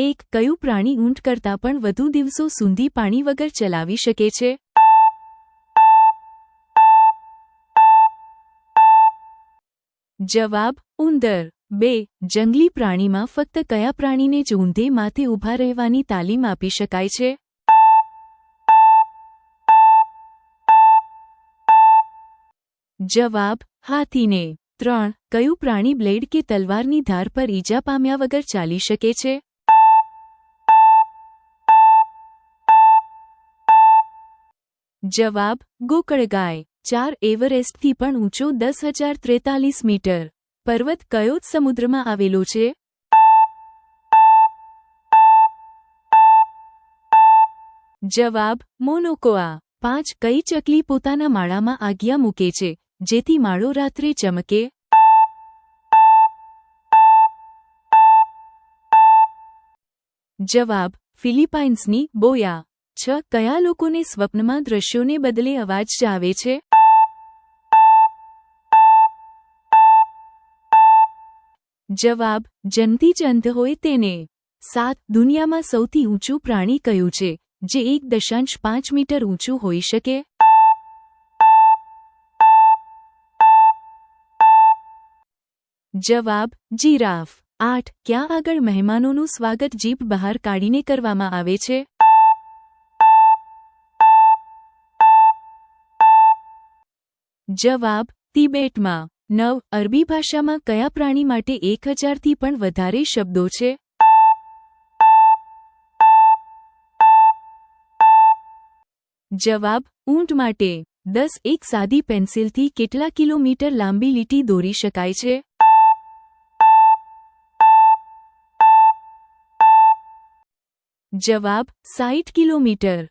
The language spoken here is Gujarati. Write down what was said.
એક કયું પ્રાણી ઊંટ કરતાં પણ વધુ દિવસો સુધી પાણી વગર ચલાવી શકે છે? જવાબ, ઉંદર. બે, જંગલી પ્રાણીમાં ફક્ત કયા પ્રાણીને જ ઊંધે માથે ઊભા રહેવાની તાલીમ આપી શકાય છે? જવાબ, હાથીને. ત્રણ, કયું પ્રાણી બ્લેડ કે તલવારની ધાર પર ઈજા પામ્યા વગર ચાલી શકે છે? જવાબ, ગોકળગાય, ચાર એવરેસ્ટથી પણ ઊંચો દસ હજાર ત્રેતાલીસ મીટર. પર્વત કયો જ સમુદ્રમાં આવેલો છે? જવાબ, મોનોકોઆ. પાંચ કઈ ચકલી પોતાના માળામાં આજ્ઞા મૂકે છે, જેથી માળો રાત્રે ચમકે? જવાબ, ફિલિપાઇન્સની બોયા. છ, કયા લોકોને સ્વપ્નમાં દ્રશ્યોને બદલે અવાજ જ આવે છે? જવાબ જંતી જંત હોય તેને. સાત, દુનિયામાં સૌથી ઊંચું પ્રાણી કયું છે, જે એક દશાંશ પાંચ મીટર ઊંચું હોઈ શકે? જવાબ, જીરાફ. આઠ, ક્યાં આગળ મહેમાનોનું સ્વાગત જીભ બહાર કાઢીને કરવામાં આવે છે? જવાબ, તિબેટમાં. નવ, અરબી ભાષામાં કયા પ્રાણી માટે એક હજારથી પણ વધારે શબ્દો છે? જવાબ, ઊંટ માટે. દસ, એક સાદી પેન્સિલથી કેટલા કિલોમીટર લાંબી લીટી દોરી શકાય છે? જવાબ સાઠ કિલોમીટર.